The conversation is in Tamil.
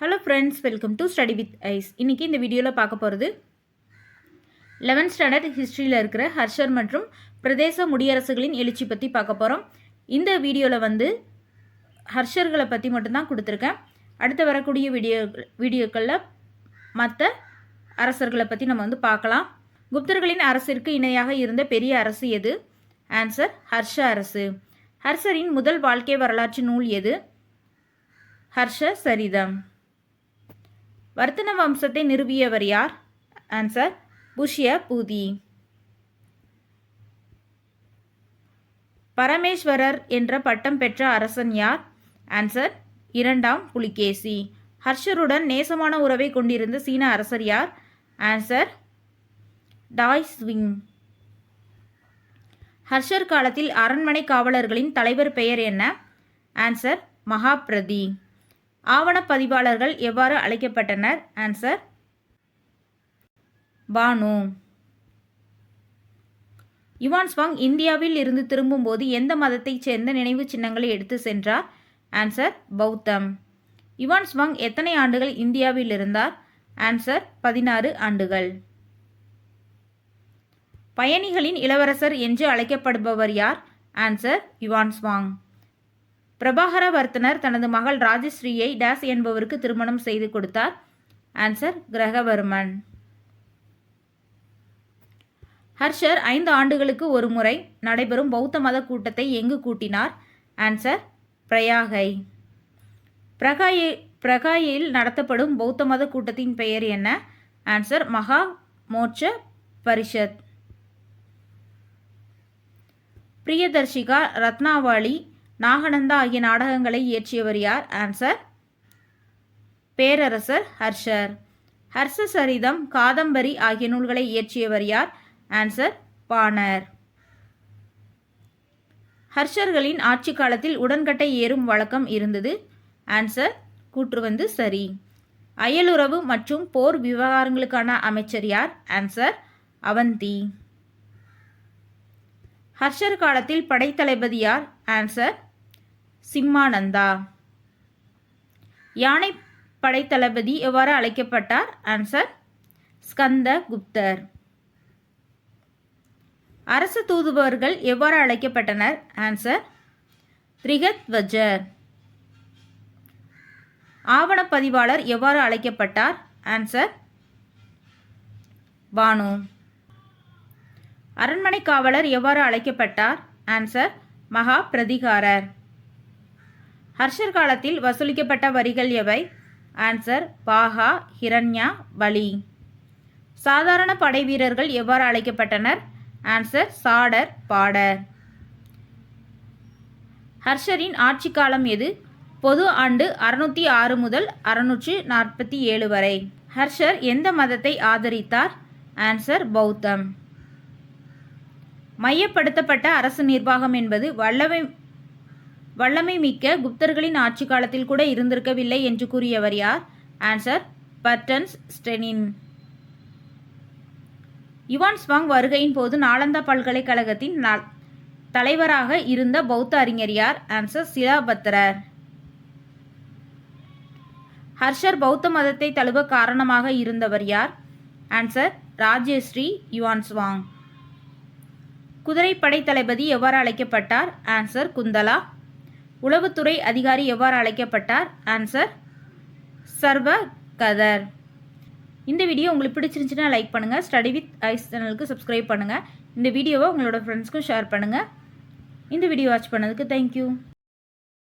Hello friends welcome to study with ice இன்றைக்கி இந்த வீடியோவில் பார்க்க போகிறது லெவன்த் ஸ்டாண்டர்ட் ஹிஸ்ட்ரியில் இருக்கிற ஹர்ஷர் மற்றும் பிரதேச முடியரசுகளின் எழுச்சி பற்றி பார்க்க போகிறோம் இந்த வீடியோவில் வந்து ஹர்ஷர்களை பற்றி மட்டும்தான் கொடுத்துருக்கேன். அடுத்து வரக்கூடிய வீடியோ வீடியோக்களில் மற்ற அரசர்களை பற்றி நம்ம வந்து பார்க்கலாம். குப்தர்களின் அரசிற்கு இணையாக இருந்த பெரிய அரசு எது? ஆன்சர் ஹர்ஷ அரசு. ஹர்ஷரின் முதல் வாழ்க்கை வரலாற்று நூல் எது? ஹர்ஷ சரிதம். வர்த்தன வம்சத்தை நிறுவியவர் யார்? ஆன்சர் புஷ்ய பூதி. பரமேஸ்வரர் என்ற பட்டம் பெற்ற அரசன் யார்? ஆன்சர் இரண்டாம் புலிகேசி. ஹர்ஷருடன் நேசமான உறவை கொண்டிருந்த சீன அரசர் யார்? ஆன்சர் டாய் ஸ்விங் ஹர்ஷர் காலத்தில் அரண்மனை காவலர்களின் தலைவர் பெயர் என்ன? ஆன்சர் மகாபிரதி. ஆவணப்பதிவாளர்கள் எவ்வாறு அழைக்கப்பட்டனர்? ஆன்சர் பானு. யுவான் ஸ்வாங் இந்தியாவில் இருந்து திரும்பும்போது எந்த மதத்தைச் சேர்ந்த நினைவு சின்னங்களை எடுத்து சென்றார்? ஆன்சர் பௌத்தம். யுவான் ஸ்வாங் எத்தனை ஆண்டுகள் இந்தியாவில் இருந்தார்? ஆன்சர் பதினாறு ஆண்டுகள். பயணிகளின் இளவரசர் என்று அழைக்கப்படுபவர் யார்? ஆன்சர் யுவான் ஸ்வாங் பிரபாகரவர்த்தனர் தனது மகள் ராஜஸ்ரீயை டேஸ் என்பவருக்கு திருமணம் செய்து கொடுத்தார். ஆன்சர் கிரகவர்மன். ஹர்ஷர் ஐந்து ஆண்டுகளுக்கு ஒரு முறை நடைபெறும் பௌத்த மத கூட்டத்தை எங்கு கூட்டினார்? ஆன்சர் பிரயாகை. பிரகாயை பிரகாயில் நடத்தப்படும் பௌத்த மத கூட்டத்தின் பெயர் என்ன? ஆன்சர் மகா மோட்ச பரிஷத். பிரியதர்ஷிகா ரத்னாவாளி நாகநந்தா ஆகிய நாடகங்களை இயற்றியவர் யார்? ஆன்சர் பேரரசர் ஹர்ஷர். ஹர்ஷ சரிதம் காதம்பரி ஆகிய நூல்களை இயற்றியவர் யார்? ஆன்சர் பாணர். ஹர்ஷர்களின் ஆட்சி காலத்தில் உடன்கட்டை ஏறும் வழக்கம் இருந்தது. ஆன்சர் கூற்று வந்து சரி. அயலுறவு மற்றும் போர் விவகாரங்களுக்கான அமைச்சர் யார்? ஆன்சர் அவந்தி. ஹர்ஷர் காலத்தில் படைத்தளபதி யார்? ஆன்சர் சிம்மானந்தா. யானை படைத்தளபதி எவ்வாறு அழைக்கப்பட்டார்? ஆன்சர் ஸ்கந்த குப்தர் அரசு தூதுபவர்கள் எவ்வாறு அழைக்கப்பட்டனர்? ஆன்சர் திரிகத்வஜர் ஆவணப்பதிவாளர் எவ்வாறு அழைக்கப்பட்டார்? ஆன்சர் வானு. அரண்மனை காவலர் எவ்வாறு அழைக்கப்பட்டார்? ஆன்சர் மகா பிரதிகாரர் ஹர்ஷர் காலத்தில் வசூலிக்கப்பட்ட வரிகள் எவை? ஆன்சர் பாகா ஹிரண்யா பலி சாதாரண படை வீரர்கள் எவ்வாறு அழைக்கப்பட்டனர்? Answer சாடர் border. ஹர்ஷரின் ஆட்சி காலம் எது? பொது ஆண்டு அறுநூற்றி ஆறு முதல் அறுநூற்று நாற்பத்தி ஏழு வரை. ஹர்ஷர் எந்த மதத்தை ஆதரித்தார்? ஆன்சர் பௌத்தம். மையப்படுத்தப்பட்ட அரசு நிர்வாகம் என்பது வல்லமை வல்லமை மிக்க குப்தர்களின் ஆட்சி காலத்தில் கூட இருந்திருக்கவில்லை என்று கூறியவர் யார்? ஆன்சர் பர்டன்ஸ் ஸ்டெனின் யுவான் ஸ்வாங் வருகையின் போது நாலந்தா பல்கலைக்கழகத்தின் தலைவராக இருந்த பௌத்த அறிஞர் யார்? ஆன்சர் சிலாபத்ரர். ஹர்ஷர் பௌத்த மதத்தை தழுவ காரணமாக இருந்தவர் யார்? ஆன்சர் ராஜேஸ்ரீ யுவான்ஸ்வாங் குதிரைப்படை தளபதி எவ்வாறு அழைக்கப்பட்டார்? ஆன்சர் குந்தலா. உளவுத்துறை அதிகாரி எவ்வாறு அழைக்கப்பட்டார்? ஆன்சர் சர்வ கதர் இந்த வீடியோ உங்களுக்கு பிடிச்சிருந்துச்சுன்னா லைக் பண்ணுங்கள் ஸ்டடி வித் ஐஸ் சேனலுக்கு சப்ஸ்கிரைப் பண்ணுங்கள் இந்த வீடியோவை உங்களோட ஃப்ரெண்ட்ஸ்க்கும் ஷேர் பண்ணுங்கள் இந்த வீடியோ வாட்ச் பண்ணதுக்கு தேங்க்யூ